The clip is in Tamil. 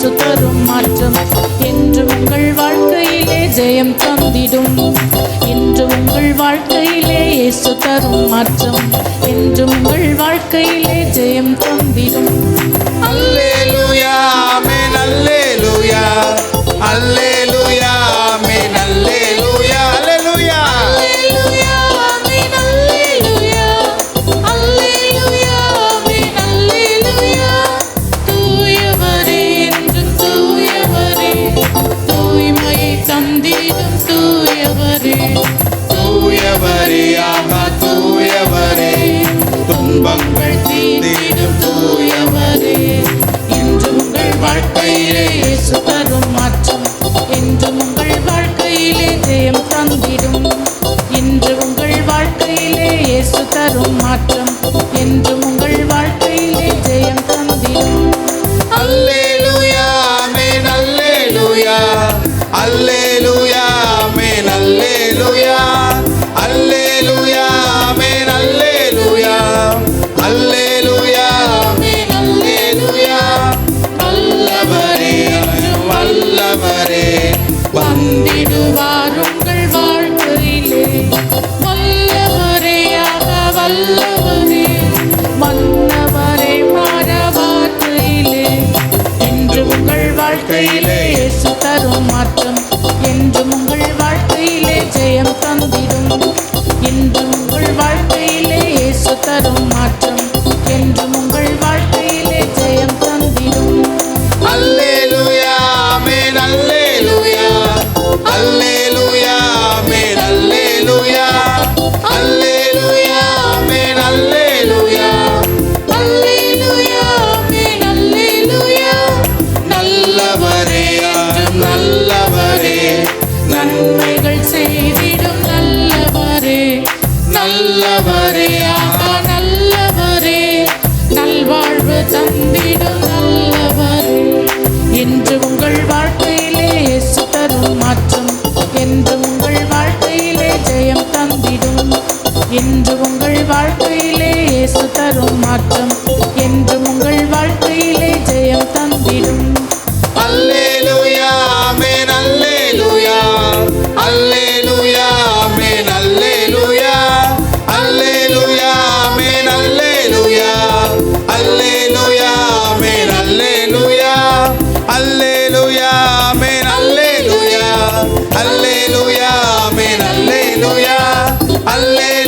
இயேசு தரும் மாற்றம். என்று உங்கள் வாழ்க்கையிலே ஜெயம் தந்திடும். என்று உங்கள் வாழ்க்கையிலே இயேசு தரும் மாற்றம். என்று உங்கள் வாழ்க்கையிலே ஜெயம் தந்திடும். இயேசு தரும் மாற்றம் என்று உங்கள் வாழ்க்கையிலே ஜெயம் தந்திடும். அல்லேலூயா ஆமென் அல்லேலூயா. அல்லேலூயா ஆமென் அல்லேலூயா. அல்லேலூயா ஆமென் அல்லேலூயா. அல்லேலூயா ஆமென் அல்லேலூயா. வல்லவரே வல்லவரே வாழ்க்கையிலே இயேசு தரும் மாற்றம். என்று உங்கள் வாழ்க்கையிலே ஜெயம் தந்திடும். என்று உங்கள் வாழ்க்கையிலே இயேசு தரும் மாற்றம். என்று உங்கள் வாழ்க்கையிலே ஜெயம் தந்திடும். அல்லேலூயா அல்லேலூயா. அல்லேலூயா. அல்லேலூயா. நல்லவரே ஆகா நல்லவரே. நல்வாழ்வு தந்திடும் நல்லவரே. என்று உங்கள் வாழ்க்கையிலே இயேசு தரும் மாற்றம். என்று உங்கள் வாழ்க்கையிலே ஜெயம் தந்திடும். என்று உங்கள் வாழ்க்கையிலே இயேசு தரும் மாற்றம். Allez.